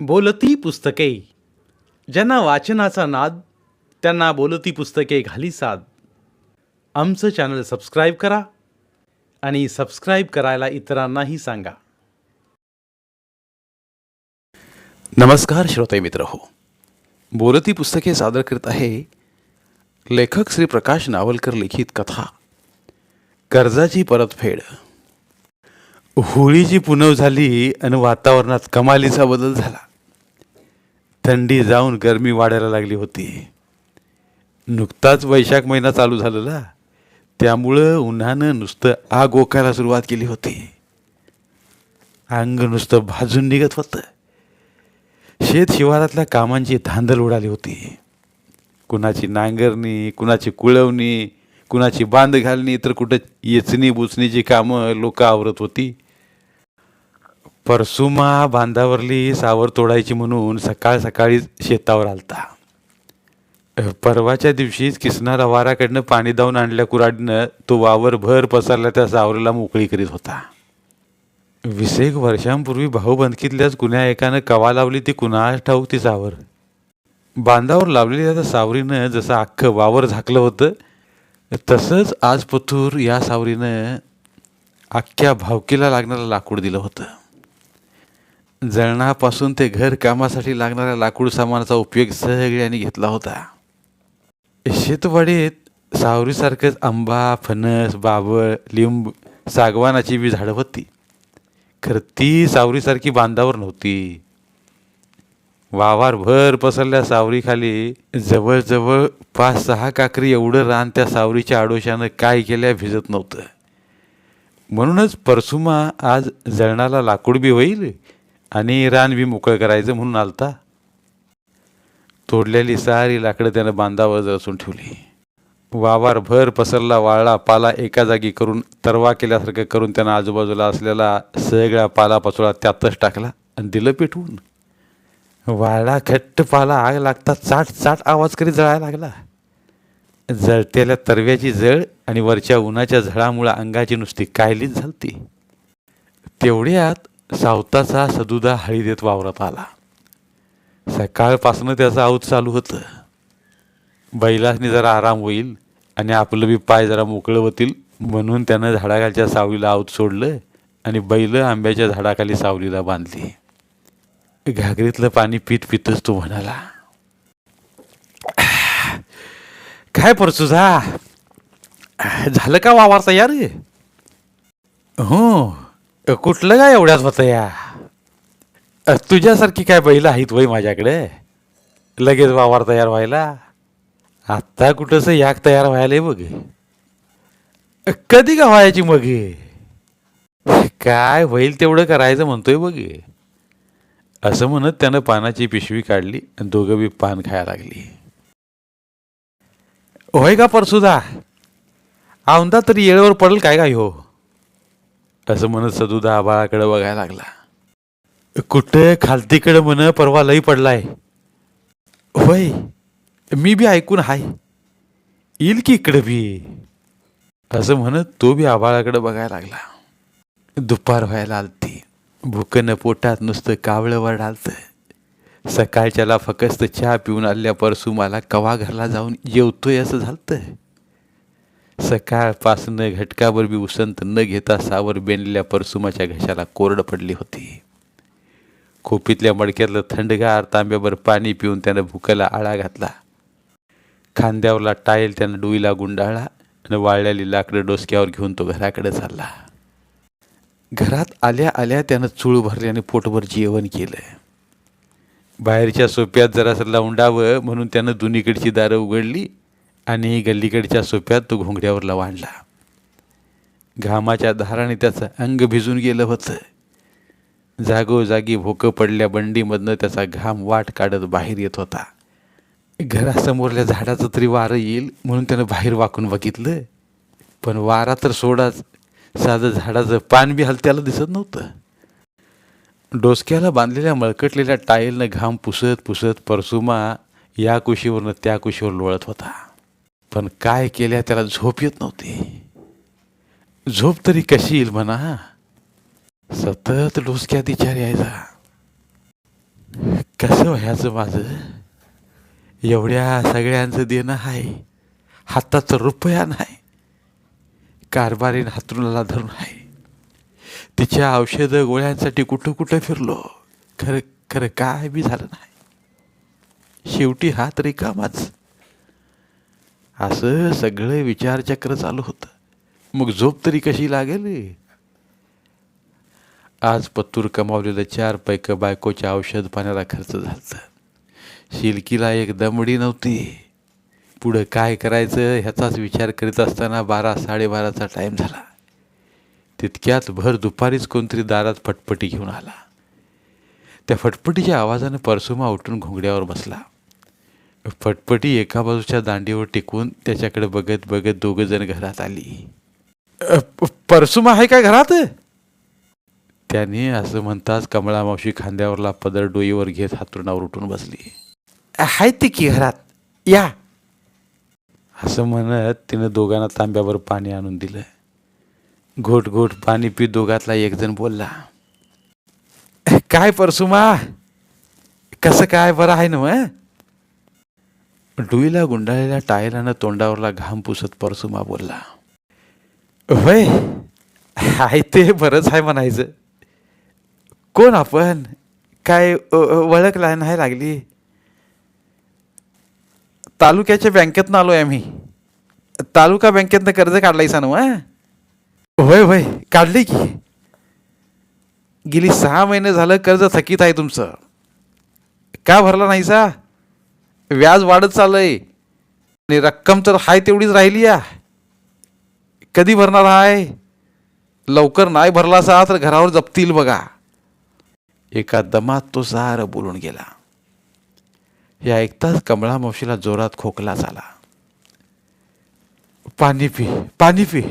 बोलती पुस्तके. ज्यांना वाचनाचा नाद त्यांना बोलती पुस्तके घाली साद. आमचं चॅनल सबस्क्राईब करा आणि सबस्क्राईब करायला इतरांनाही सांगा. नमस्कार श्रोते मित्र हो बोलती पुस्तके सादर करत आहे लेखक श्री प्रकाश नावलकर लिखित कथा कर्जाची परतफेड. होळीची पुनव झाली आणि वातावरणात कमालीचा बदल झाला. थंडी जाऊन गरमी वाढायला लागली होती. नुकताच वैशाख महिना चालू झालेला. त्यामुळं उन्हानं नुसतं आग ओकायला सुरुवात केली होती. अंग नुसतं भाजून निघत होतं. शेत शिवारातल्या कामांची धांदल उडाली होती. कुणाची नांगरणी कुणाची कुळवणी कुणाची बांध घालणी तर कुठं येचणी बुचणीची कामं लोक आवरत होती. परसुमा बांधावरली सावर तोडायची म्हणून सकाळ सकाळी शेतावर आलता. परवाच्या दिवशीच किसणारा वाराकडनं पाणी दावून आणल्या कुराडनं तो वावर भर पसरला त्या सावरीला मोकळी करीत होता. विसेक वर्षांपूर्वी भाऊबंदकीतल्याच कुण्या एकानं कवा लावली ती कुणास ठाऊक ती सावर. बांधावर लावलेल्या त्या सावरीनं जसं अख्खं वावर झाकलं होतं तसंच आज पथूर या सावरीनं अख्ख्या भावकीला लागणारं लाकूड दिलं होतं. जळणापासून ते घर कामासाठी लागणाऱ्या लाकूड सामानाचा उपयोग सगळ्यांनी घेतला होता. शेतवाडीत सावरीसारखंच आंबा फणस बाबळ लिंब सागवानाची बी झाडं होती. खरं ती सावरीसारखी बांधावर नव्हती. वावारभर पसरल्या सावरीखाली जवळजवळ पाच सहा काकरी एवढं रान त्या सावरीच्या आडोशानं काय केल्या भिजत नव्हतं. म्हणूनच परसुमा आज जळणाला लाकूड बी होईल? आणि रानवी मोकळं करायचं म्हणून आलता. तोडलेली सारी लाकडं त्यानं बांधावर जळसून ठेवली. वावर भर पसरला वाळला पाला एका जागी करून तरवा केल्यासारखं करून त्यानं आजूबाजूला असलेला सगळा पालापाचोळा त्यातच टाकला आणि दिलं पेटवून. वाळला खट्ट पाला आग लागता चाट चाट आवाज करीत जळायला लागला. जळतेल्या तरव्याची जळ आणि वरच्या उन्हाच्या झळामुळं अंगाची नुसती कायलीच झालती. तेवढ्यात सावताचा सदुदा हळी देत वावरात आला. सकाळपासनं त्याचं आऊत चालू होतं. बैलासनी जरा आराम होईल आणि आपलं बी पाय जरा मोकळं होतील म्हणून त्यानं झाडाखालच्या सावलीला आऊत सोडलं आणि बैल आंब्याच्या झाडाखाली सावलीला बांधली. घागरीतलं पाणी पीत पितच तो म्हणाला काय परसुझा झालं का वावर तयार? हो कुठलं काय एवढ्याच होतं या? अ, तुझ्यासारखी काय बैल आहेत वय माझ्याकडे? लगेच वावर तयार व्हायला? आत्ता कुठंसं याक तयार व्हायला बघ. अ, कधी का व्हायची मग काय होईल तेवढं करायचं म्हणतोय बघ असं म्हणत त्यानं पानाची पिशवी काढली आणि दोघं बी पान खायला लागली. होय का परसुदा? औंदा तरी येळेवर पडेल काय काय हो? असं म्हणत सदुदा आबाळाकडे बघायला लागला. कुठं खालतीकडं म्हण परवा लई पडलाय. होय मी बी ऐकून हाय. येईल की इकडं बी? असं म्हणत तो बी आबाळाकडे बघायला लागला. दुपार व्हायला आलती. भुकनं पोटात नुसतं कावळं वरडालतं सकाळच्याला फकस्त चहा पिऊन आल्या परसू मला कवा घरला जाऊन जेवतोय असं झालतं. सकाळपासनं घटकाभर बी उसंत न घेता सावर बेनलेल्या परसुमाच्या घशाला कोरड पडली होती. खोपीतल्या मडक्यातलं थंडगार तांब्याभर पाणी पिऊन त्यानं भुकाला आळा घातला. खांद्यावरला टायल त्यानं डुईला गुंडाळला आणि वाळलेली लाकडं डोसक्यावर घेऊन तो घराकडे चालला. घरात आल्या आल्या त्यानं चूळ भरली आणि पोटभर जेवण केलं. बाहेरच्या सोप्यात जरासं लावून म्हणून त्यानं दोन्हीकडची दारं उघडली. आणि गल्लीकडच्या सोप्यात तो घोंगड्यावरला वाढला घामाच्या धाराने त्याचं अंग भिजून गेलं होतं. जागोजागी भोकं पडल्या बंडीमधनं त्याचा घाम वाट काढत बाहेर येत होता. घरासमोरल्या झाडाचं तरी वारं येईल म्हणून त्यानं बाहेर वाकून बघितलं. पण वारा तर सोडाच साधं झाडाचं पान बी हलत्याला दिसत नव्हतं. डोसक्याला बांधलेल्या मळकटलेल्या टाईलनं घाम पुसत पुसत परसुमा या कुशीवरनं त्या कुशीवर लोळत होता. पण काय केल्या त्याला झोप येत नव्हती. झोप तरी कशी येईल म्हणा. सतत डोसक्यात विचार यायचा. कसं व्हायचं माझं? एवढ्या सगळ्यांचं देणं आहे हाताचं रुपया नाही. कारभारीन हातरुणाला धरून आहे तिच्या औषधं गोळ्यांसाठी कुठं कुठं फिरलो. खरं खरं काय बी झालं नाही. शेवटी हात रिकामाच. असं सगळं विचारचक्र चालू होतं. मग झोप तरी कशी लागेल? आज पत्तूर कमावलेलं चार पैक बायकोच्या औषध पाण्याला खर्च झालं शिलकीला एक दमडी नव्हती. पुढं काय करायचं ह्याचाच विचार करीत असताना बारा साडेबाराचा टाईम झाला. तितक्यात भर दुपारीच कोणतरी दारात फटफटी घेऊन आला. त्या फटफटीच्या आवाजानं परसुमा उठून घोंगड्यावर बसला. फटफटी एका बाजूच्या दांडीवर टिकून त्याच्याकडे बघत बघत दोघं जण घरात आली. "अ, प- परसुमा आहे काय घरात? त्याने असं म्हणताच कमळा मावशी खांद्यावरला पदर डोईवर घेत हातरुणावर उठून बसली. आहे ती की घरात. या. असं म्हणत तिनं दोघांना तांब्यावर पाणी आणून दिलं. घोट घोट पाणी पी दोघातला एक जण बोलला. काय परसुमा? कसं काय? बरं आहे ना डुईला गुंडाळलेल्या टायरानं तोंडावरला घाम पुसत परसुमा बोलला होय आहे ते बरंच आहे म्हणायचं. कोण आपण? काय ओळख नाही लागली? तालुक्याच्या बँकेतनं आहे आम्ही. तालुका बँकेतनं कर्ज काढलायसा ना मग होय होय काढली की. गेली सहा महिने झालं कर्ज थकीत आहे तुमचं. का भरला नाही सा व्याज वाढत चाललंय. आणि रक्कम तर हाय तेवढीच राहिली या कधी भरणार आहे लवकर नाही भरला असा तर घरावर जपतील बघा. एका दमात तो सार बोलून गेला. हे ऐकताच कमळा मावशीला जोरात खोकला झाला. पाणी पी पाणी पी.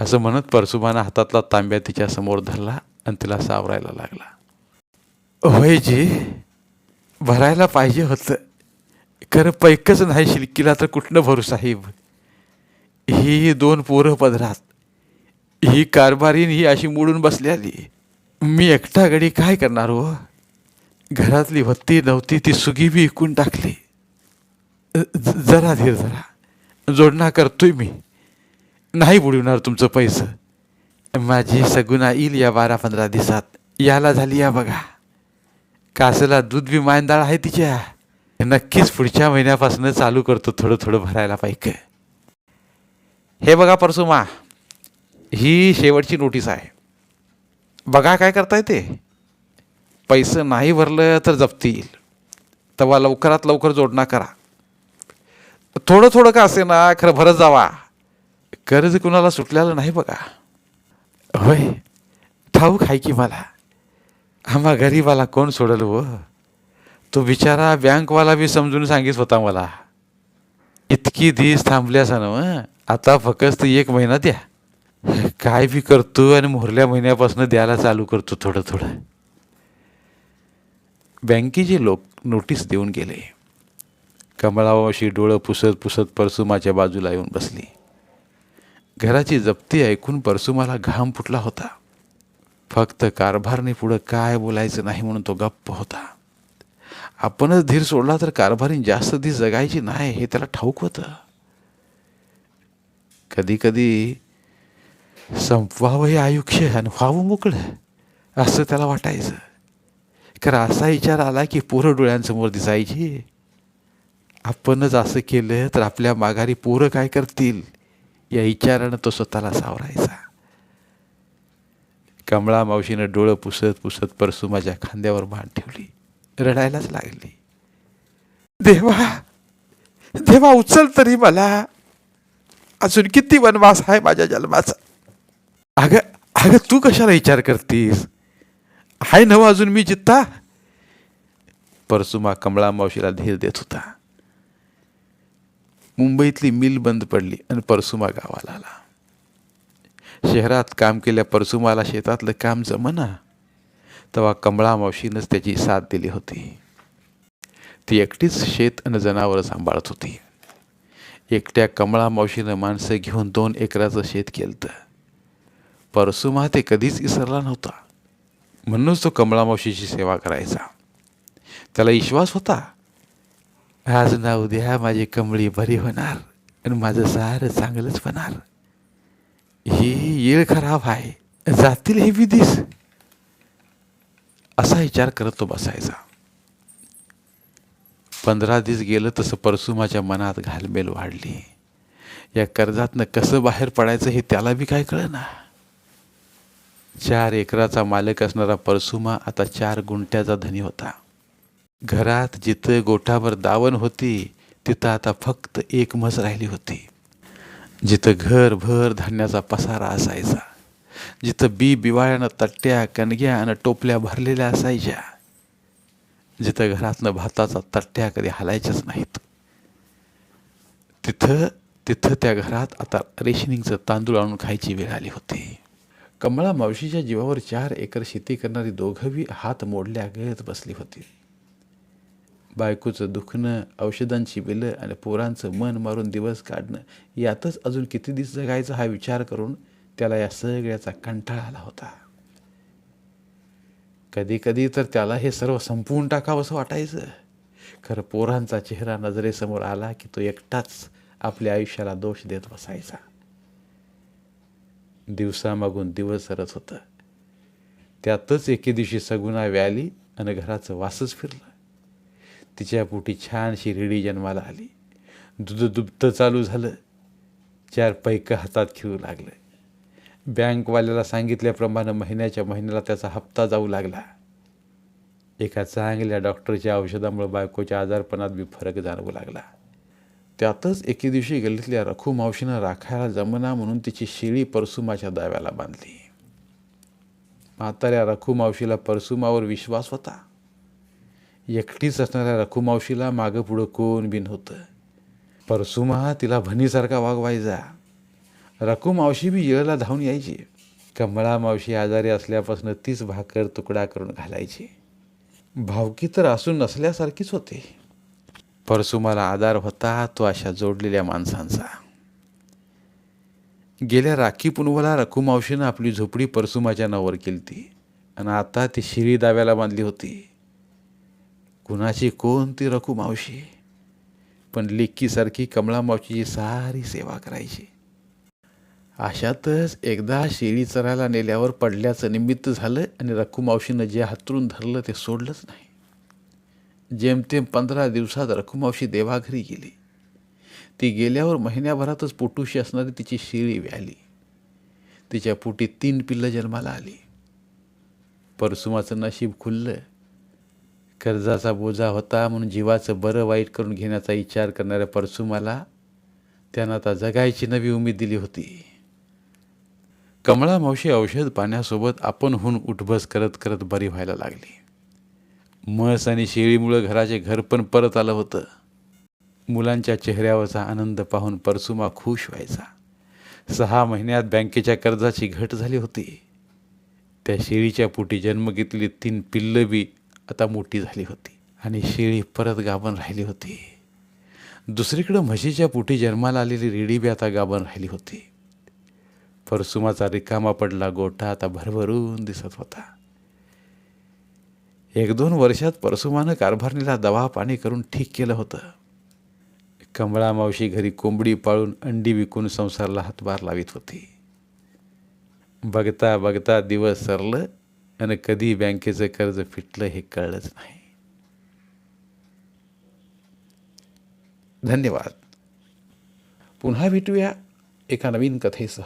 असं म्हणत परसुबानं हातातला तांब्या तिच्या समोर धरला आणि तिला सावरायला लागला. होय जी. भरायला पाहिजे होतं. खरं पैकच नाही शिलकीला तर कुठनं भरू साहेब? ही दोन पोरं पदरात. ही कारभारीन ही अशी मोडून बसल्याली मी एकटा गडी काय करणार हो? घरातली भत्ती नव्हती ती सुगी बी विकून टाकली. ज- जरा धीर जरा. जोडणा करतोय मी. नाही बुडवणार तुमचं पैसं. माझी सगुना येईल या बारा पंधरा दिवसात. याला झाली या बघा. कासला दूध बी मायंदाळ आहे तिच्या. नक्कीच पुढच्या महिन्यापासून चालू करतो थोडं थोडं भरायला पाहिजे. हे बघा परसुमा ही शेवटची नोटीस आहे. बघा काय करताय ते. पैसे नाही भरलं तर जप्ती येईल तेव्हा लवकरात लवकर जोडणा करा. थोडं थोडं का असे ना खरं भरत जावा. कर्ज कुणाला सुटलेलं नाही बघा. होय ठाऊक आहे की मला. आम्हा गरीबाला कोण सोडल व? तो बिचारा बँकवाला बी समजून सांगित होता मला. इतकी दिस थांबल्यास ना आता फक्त एक महिना द्या. काय बी करतो आणि मोरल्या महिन्यापासून द्यायला चालू करतो थोडं थोडं. बँकेचे लोक नोटीस देऊन गेले. कमळावाशी डोळं पुसत पुसत परसुमाच्या बाजूला येऊन बसली. घराची जप्ती ऐकून परसुमाला घाम फुटला होता. फक्त कारभारने पुढं काय बोलायचं नाही म्हणून तो गप्प होता. आपणच धीर सोडला तर कारभारीन जास्त दिस जगायची नाही हे त्याला ठाऊक होतं. कधी कधी संपवावं हे आयुष्य आणि व्हावं मोकळं असं त्याला वाटायचं. कारण असा विचार आला की पोरं डोळ्यांसमोर दिसायची. आपणच असं केलं तर आपल्या माघारी पोरं काय करतील या विचारानं तो स्वतःला सावरायचा. कमळा मावशीनं डोळं पुसत पुसत परसू माझ्या खांद्यावर मान ठेवली. रडायलाच लागली. देवा देवा उचल तरी मला. अजून किती वनवास आहे माझ्या जन्माचा? अगं अगं तू कशाला विचार करतीस? हाय नव अजून मी जित्ता परसुमा कमळा मावशीला धीर देत होता. मुंबईतली मिल बंद पडली आणि परसुमा गावाला आला. शहरात काम केल्या परसुमाला शेतातलं काम जमना. तेव्हा कमळा मावशीनंच त्याची साथ दिली होती. ती एकटीच शेत आणि जनावरं सांभाळत होती. एकट्या कमळा मावशीनं माणसं घेऊन दोन एकराचं शेत केलं परसुमा ते कधीच विसरला नव्हता. म्हणूनच तो कमळा मावशीची सेवा करायचा. त्याला विश्वास होता. आज ना उद्या माझी कमळी बरी होणार आणि माझं सारं चांगलंच होणार. ही येळ खराब आहे. जातील हे विधीस. असा विचार करत तो बसायचा. पंधरा दिवस गेलं तसं परसुमाच्या मनात घालमेल वाढली. या कर्जातनं कसं बाहेर पडायचं हे त्याला बी काय कळना. चार एकराचा मालक असणारा परसुमा आता चार गुंट्याचा धनी होता. घरात जिथं गोठाभर दावण होती तिथं आता फक्त एक म्हस राहिली होती. जिथं घरभर धान्याचा पसारा असायचा जिथं बी बिवाळ्यानं तट्ट्या कणग्या आणि टोपल्या भरलेल्या असायच्या जिथं घरातनं भाताचा तट्ट्या कधी हलायच्याच नाहीत. तिथं तिथं त्या घरात आता रेशनिंगचं तांदूळ आणून खायची वेळ आली होती. कमळा मावशीच्या जीवावर चार एकर शेती करणारी दोघंही हात मोडल्या गळत बसली होती. बायकोचं दुखणं औषधांची बिलं आणि पोरांचं मन मारून दिवस काढणं यातच अजून किती दिवस जगायचा हा विचार करून त्याला या सगळ्याचा कंटाळा आला होता. कधी कधी तर त्याला हे सर्व संपवून टाकावंसं वाटायचं. खरं पोरांचा चेहरा नजरेसमोर आला की तो एकटाच आपल्या आयुष्याला दोष देत बसायचा. दिवसामागून दिवस सरत होतं. त्यातच एके दिवशी सगुणा व्याली आणि घराचं वासच फिरलं. तिच्या पोटी छानशी रेडी जन्माला आली. दूध दुभतं चालू झालं. चार पैकं हातात खेळू लागलं. बँकवाल्याला सांगितल्याप्रमाणे महिन्याच्या महिन्याला त्याचा हप्ता जाऊ लागला. एका चांगल्या डॉक्टरच्या औषधामुळे बायकोच्या आजारपणात बी फरक जाणवू लागला. त्यातच एके दिवशी गल्लीतल्या रखू मावशीनं राखायला जमना म्हणून तिची शिळी परसुमाच्या दाव्याला बांधली. म्हाताऱ्या रखू मावशीला परसुमावर विश्वास होता. एकटीच असणाऱ्या रखुमावशीला मागं पुढं कोण बिन होतं? परसुमा तिला भनीसारखा वागवायचा रकू मावशी बी येळला धावून यायची. कमळा मावशी आजारी असल्यापासून तीच भाकर तुकडा करून घालायची. भावकी तर असून नसल्यासारखीच होते. परसुमाला आधार होता तो अशा जोडलेल्या माणसांचा. गेल्या राखी पुनवला रखुमावशीनं आपली झोपडी परसुमाच्या नावावर ती आणि आता ती शिरी दाव्याला बांधली होती. कुणाची कोणती रखू मावशी? पण लेकीसारखी कमळा मावशीची सारी सेवा करायची. अशातच एकदा शेळी चरायला नेल्यावर पडल्याचं निमित्त झालं आणि रखू मावशीनं जे हातरून धरलं ते सोडलंच नाही. जेमतेम पंधरा दिवसात रक्कू मावशी देवाघरी गेली. ती गेल्यावर महिन्याभरातच पोटूशी असणारी तिची शेळी व्याली. तिच्या पोटी तीन पिल्लं जन्माला आली. परसुमाचं नशीब खुललं. कर्जाचा बोजा होता म्हणून जीवाचं बरं वाईट करून घेण्याचा विचार करणाऱ्या परसुमाला त्यानं आता जगायची नवी उमेद दिली होती. कमळा मावशी औषध पाण्यासोबत आपणहून उठबस करत करत बरी व्हायला लागली. म्हस आणि शेळीमुळं घराचे घर पण परत आलं होतं. मुलांच्या चेहऱ्यावरचा आनंद पाहून परसुमा खुश व्हायचा. सहा महिन्यात बँकेच्या कर्जाची घट झाली होती. त्या शेळीच्या पोटी जन्म घेतली तीन पिल्लं बी आता मोठी झाली होती आणि शेळी परत गाभण राहिली होती. दुसरीकडं म्हशीच्या पोटी जन्माला आलेली रेडीबी आता गाभण राहिली होती. परसुमाचा रिकामा पडला गोठा आता भरभरून दिसत होता. एक दोन वर्षात परसुमानं कारभारणीला दवा पाणी करून ठीक केलं होतं. कमळा मावशी घरी कोंबडी पाळून अंडी विकून संसारला हातभार लावित होती. बघता बघता दिवस सरलं आणि कधी बँकेचं कर्ज फिटलं हे कळलंच नाही. धन्यवाद. पुन्हा भेटूया एका नवीन कथेसह.